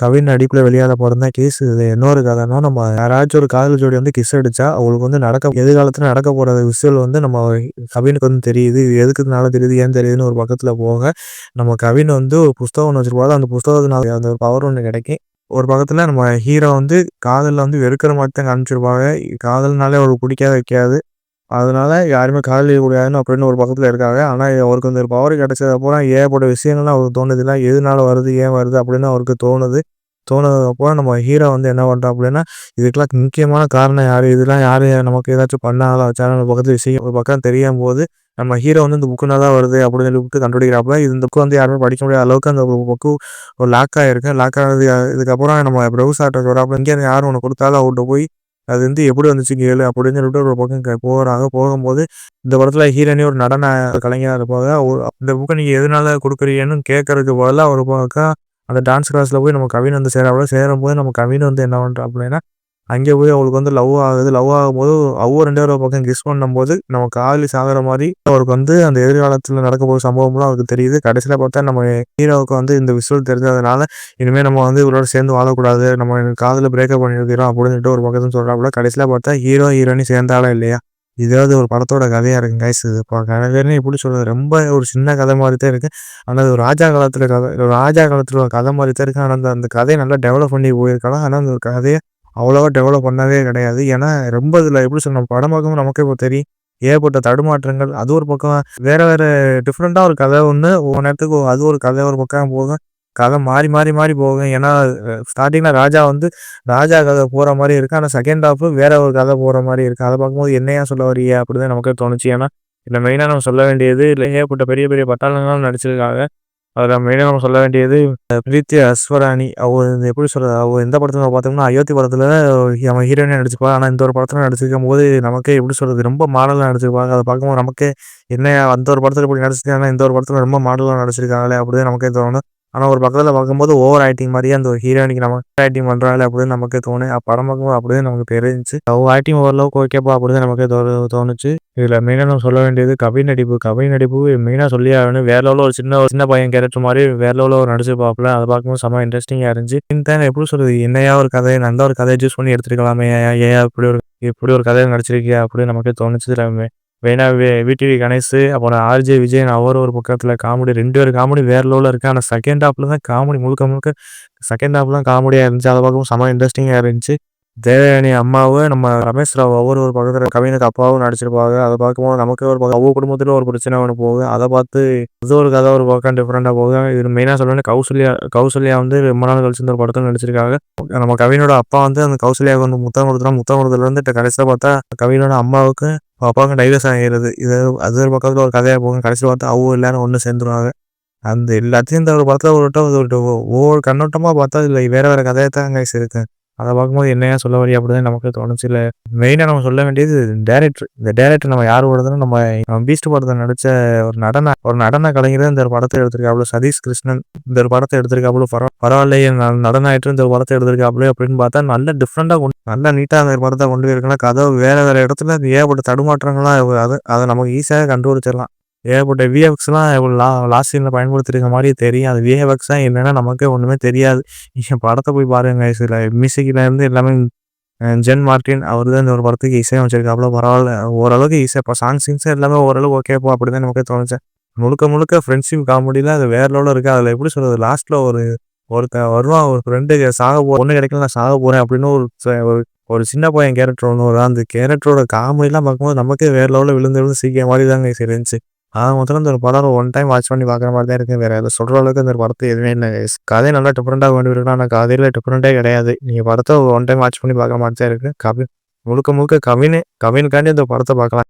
கவின் அடிப்பில் வெளியால போகிறதா கேஸ். இது இன்னொரு கதைன்னா, நம்ம யாராச்சும் ஒரு காதல் ஜோடி வந்து கிஸ் அடிச்சா, அவங்களுக்கு வந்து நடக்க எதிர்காலத்தில் நடக்க போகிற விஷயம் வந்து நம்ம கவினுக்கு வந்து தெரியுது. இது எதுக்குனால தெரியுது, ஏன் தெரியுதுன்னு ஒரு பக்கத்தில் போக, நம்ம கவின் வந்து ஒரு புஸ்தகம் ஒன்று வச்சிருப்பாரு. அந்த புஸ்தகத்தினால அந்த ஒரு பவர் ஒன்று கிடைக்கும். ஒரு பக்கத்தில் நம்ம ஹீரோ வந்து காதலில் வந்து வெறுக்கிற மாதிரி தான் காமிச்சிருப்பாங்க. காதல்னாலே அவருக்கு பிடிக்காத வைக்காது. அதனால யாருமே காதலிக்க கூடாதுன்னு அப்படின்னு ஒரு பக்கத்தில் இருக்காங்க. ஆனால் அவருக்கு வந்து ஒரு பவர் அப்புறம் ஏகப்பட்ட விஷயங்கள்லாம் அவருக்கு தோணுதுல்ல. எதுனால வருது, ஏன் வருது அப்படின்னு அவருக்கு தோணுது. தோணுனதுக்கப்புறம் நம்ம ஹீரோ வந்து என்ன பண்ணுறோம் அப்படின்னா, இதுக்கெல்லாம் முக்கியமான காரணம் யார் இதெல்லாம் யார் நமக்கு ஏதாச்சும் பண்ணாங்களா? வச்சாலும் ஒரு பக்கத்தில் விஷயம் ஒரு பக்கம் தெரியும் போது நம்ம ஹீரோ வந்து இந்த புக்குனால தான் வருது அப்படின்னு சொல்லி புக்கு கண்டுபிடிக்கிறாப்புல. இந்த புக்கு வந்து யாருமே படிக்க முடியாத அளவுக்கு அந்த புக்கு ஒரு லாக் ஆகிருக்கு லாக் ஆனது இதுக்கப்புறம் நம்ம ப்ரௌஸ் ஆட்டோக்கு இங்கே யாரும் ஒன்று கொடுத்தாலும் அவர்கிட்ட போய் அது வந்து எப்படி வந்துச்சு கேளு அப்படின்னு சொல்லிட்டு ஒரு பக்கம் போகிறாங்க போகும்போது இந்த படத்தில் ஹீரோனி ஒரு நடன கலைஞராக இருப்பாங்க. அந்த இந்த நீங்கள் எதனால கொடுக்குறீங்கன்னு கேட்கறதுக்கு பதிலாக ஒரு பக்கம் அந்த டான்ஸ் கிளாஸில் போய் நம்ம கவின் வந்து சேராப்புல. சேரும்போது நம்ம கவின் வந்து என்ன பண்றாப்புலன்னா, அங்கே போய் அவளுக்கு வந்து லவ் ஆகுது. லவ் ஆகும்போது அவ்வளோ 2 பேரும் ஒரு பக்கம் கிஸ் பண்ணும்போது, நம்ம காதலி சாகிற மாதிரி அவருக்கு வந்து அந்த எதிர்காலத்தில் நடக்க போகிற சம்பவம்லாம் அவருக்கு தெரியுது. கடைசியில் பார்த்தா நம்ம ஹீரோவுக்கு வந்து இந்த விஷுவல் தெரிஞ்சதுனால, இனிமேல் நம்ம வந்து இவரோட சேர்ந்து வாழக்கூடாது. நம்ம காதில் பிரேக்கப் பண்ணியிருக்கிறோம் அப்படின்னு சொல்லிட்டு ஒரு பக்கத்தில் சொல்கிறாப்புல கடைசியில் பார்த்தா ஹீரோ, ஹீரோனி சேர்ந்தாலும் இல்லையா? இதாவது ஒரு படத்தோட கதையாக இருக்குங்க கைஸ். இது கதைன்னு எப்படி சொல்கிறது ரொம்ப ஒரு சின்ன கதை மாதிரி தான் இருக்குது ஆனால் அது ஒரு ராஜா காலத்தில் கதை. ராஜா காலத்தில் ஒரு கதை மாதிரி தான் இருக்குது ஆனால் அந்த அந்த கதையை நல்லா டெவலப் பண்ணி போயிருக்கலாம். ஆனால் அந்த கதையை அவ்வளோவா டெவலப் பண்ணவே கிடையாது. ஏன்னா ரொம்ப இதில் எப்படி சொல்லணும் படம் பார்க்கும்போது நமக்கே இப்போ தெரியும். ஏகப்பட்ட தடுமாற்றங்கள். அது ஒரு பக்கம் வேற வேற டிஃப்ரெண்ட்டாக ஒரு கதை ஒன்று ஒவ்வொரு நேரத்துக்கு அது ஒரு கதை ஒரு பக்கம் போகும். கதை மாறி மாறி மாறி போகும். ஏன்னா ஸ்டார்டிங்கில் ராஜா வந்து ராஜா கதை போகிற மாதிரி இருக்கும் ஆனால் செகண்ட் ஹாஃப் வேற ஒரு கதை போகிற மாதிரி இருக்குது அதை பார்க்கும்போது என்னையா சொல்ல வர்றீங்க? அப்படிதான் நமக்கே தோணுச்சு. ஏன்னா இல்லை மெயினாக நம்ம சொல்ல வேண்டியது இல்லை ஏகப்பட்ட பெரிய பெரிய பட்டாளங்களும் நடிச்சிருக்காங்க. அதில் மெயினாக நம்ம சொல்ல வேண்டியது பிரீத்தி அஸ்வராணி. அவர் எப்படி சொல்கிறது அவர் எந்த படத்தில் பார்த்தோம்னா, அயோத்தி படத்தில் நம்ம ஹீரோயினாக நடிச்சிருப்பா. ஆனால் இந்த ஒரு படத்துல நடிச்சிருக்கும்போது நமக்கே எப்படி சொல்கிறது ரொம்ப மாடலாக நடிச்சிருப்பாங்க. அதை பார்க்கும்போது நமக்கு என்ன அந்த ஒரு படத்தில் இப்படி நடிச்சிருக்காங்க. இந்த ஒரு படத்தில் ரொம்ப மாடலாக நடிச்சிருக்காங்களே அப்படின்னு நமக்கே தோணும். ஆனால் ஒரு பக்கத்தில் பார்க்கும்போது ஓவர் ஆக்டிங் மாதிரியே அந்த ஒரு ஹீரோயினிக்கு நம்ம ஆக்டிங் பண்றாளே அப்படின்னு நமக்கு தோணும். படம் பார்க்கும்போது அப்படியே நமக்கு தெரிஞ்சுச்சு. அவங்க ஆக்டிங் ஓரளவுக்கு ஓகேப்பா அப்படின்னு நமக்கு தோ தோணுச்சு. இதில் மெயினாக நம்ம சொல்ல வேண்டியது கவின் நடிப்பு. கவின் நடிப்பு மெயினாக சொல்லியே ஆகணும். வேற லெவலில் ஒரு சின்ன ஒரு சின்ன பையன் கேரக்டர் மாதிரி வேற லெவலில் ஒரு நடிச்சு பார்ப்பல அதை பார்க்கும்போது செம்ம இன்ட்ரெஸ்டிங்காக இருந்துச்சு. இந்த எப்படி சொல்கிறது என்னையா ஒரு கதை? நல்ல ஒரு கதையை சூஸ் பண்ணி எடுத்துருக்கலாமே. ஏன் இப்படி ஒரு இப்படி ஒரு கதையை நடிச்சிருக்கியா அப்படின்னு நமக்கு தோணுச்சு. எல்லாமே வேணா வி விடிவி கணேஷ், அப்புறம் ஆர்ஜே விஜயன் அவர் ஒரு பக்கத்தில் காமெடி ரெண்டு பேர் காமெடி வேற லெவலில் இருக்கு. ஆனால் செகண்ட் ஹாப்பில் தான் காமெடி முழுக்க முழுக்க செகண்ட் ஹாஃப் தான் காமெடியாக இருந்துச்சு. அதை பார்க்கும்போது செம்ம இன்ட்ரெஸ்டிங்காக இருந்துச்சு. தேவயானி அம்மாவும், நம்ம ரமேஷ் ராவ் ஒவ்வொரு ஒரு பக்கத்துல கவினுக்கு அப்பாவும் நடிச்சிருப்பாங்க. அதை பார்க்கும்போது நமக்கு ஒரு பக்கம் அவங்க குடும்பத்துல ஒரு பிரச்சனை ஒன்று போகுது. அதை பார்த்து அது ஒரு கதை ஒரு பக்கம் டிஃபரெண்ட்டா போகுது. இது மெயினா சொல்லணும் கௌசல்யா கௌசல்யா வந்து ரொம்ப நாள் கழிச்சு இந்த ஒரு படத்துல நடிச்சிருக்காங்க. நம்ம கவினோட அப்பா வந்து அந்த கௌசல்யாவுக்கு வந்து முத்தம் கொடுக்குறான். முத்தம் கொடுத்ததுலருந்து கடைசியில பார்த்தா கவினோட அம்மாவுக்கு அப்பாவுக்கும் டைவர்ஸ் ஆகிருது. இது அது ஒரு பக்கத்துல ஒரு கதையா போகும். கடைசியில் பார்த்தா அவங்க எல்லாரும் ஒண்ணு சேர்ந்துருவாங்க. அந்த எல்லாத்தையும் இந்த ஒரு படத்தில் ஒரு ஒவ்வொரு கண்ணோட்டமாக பார்த்தா இல்லை வேறு வேற கதையை தான் அங்கே இருக்கு. அதை பார்க்கும்போது என்னையா சொல்ல வழி அப்படிதான் நமக்கு தோணுச்சு. இல்லை மெயினாக நம்ம சொல்ல வேண்டியது டேரக்டர் இந்த டேரக்டர் நம்ம யார் ஓடுதுன்னா, நம்ம பீஸ்ட் படத்தை நடித்த ஒரு நடன ஒரு நடன கலைஞர் இந்த ஒரு படத்த எடுத்திருக்காப்புல. சதீஷ் கிருஷ்ணன் இந்த ஒரு படத்தை எடுத்திருக்காப்புல. பரவாயில்லையே நடன ஆயிட்டு இந்த ஒரு படத்தை எடுத்திருக்காப்புல அப்படின்னு பார்த்தா நல்ல டிஃப்ரெண்டாக கொண்டு நல்லா நீட்டாக அந்த படத்தை கொண்டு போயிருக்கலாம். கதை வேற வேற இடத்துல ஏகப்பட்ட தடுமாற்றங்களாக அதை அதை நமக்கு ஈஸியாக கண்டுபிடிச்சிடலாம். ஏகப்பட்ட விஎஃப்எக்ஸ்லாம் லா லாஸ்ட் சீனில் பயன்படுத்திருக்க மாதிரி தெரியும். அது விஎப்ஸ் தான் என்னென்னா நமக்கே ஒன்றுமே தெரியாது. நீங்கள் படத்தை போய் பாருங்க சில மியூசிக்கிலேருந்து எல்லாமே ஜென் மார்ட்டின் அவர் தான் இந்த ஒரு படத்துக்கு இசையமைச்சிருக்காப்புல. பரவாயில்ல ஓரளவுக்கு இசை இப்போ சாங் சீன்ஸ் எல்லாமே ஓரளவு அப்படி அப்படிதான் நமக்கே தோணுச்சேன் முழுக்க முழுக்க ஃப்ரெண்ட்ஷிப் காமெடியில் அது வேற லெவலில் இருக்குது அதில் எப்படி சொல்கிறது லாஸ்ட்டில் ஒரு ஒருத்தன் வருவான். ஒரு ஃப்ரெண்டு சாக போ ஒன்று கிடைக்கல நான் சாக போகிறேன் அப்படின்னு ஒரு ஒரு ஒரு சின்ன பையன் கேரக்டர் ஒன்று வரும். அந்த கேரக்டரோட காமெடிலாம் பார்க்கும்போது நமக்கே வேற லெவலில் விழுந்து விழுந்து சீக்கிரம் மாதிரி தாங்க இருந்துச்சு. ஆக மொத்தம் இந்த ஒரு படம் ஒன் டைம் வாட்ச் பண்ணி பார்க்குற மாதிரி தான் இருக்கு. வேற எதாவது சொல்ற அளவுக்கு இந்த படத்தை எதுவுமே இல்லை கதை நல்லா டிஃப்ரெண்ட்டாக கொண்டு போயிருக்கலாம். நான் கதையில் டிஃப்ரெண்ட்டே கிடையாது. நீங்கள் படத்தை ஒன் டைம் வாட்ச் பண்ணி பார்க்குற மாதிரி தான் இருக்கு. கவி முழுக்க முழுக்க கவினு கவினுக்காண்டி இந்த படத்தை பார்க்கலாம்.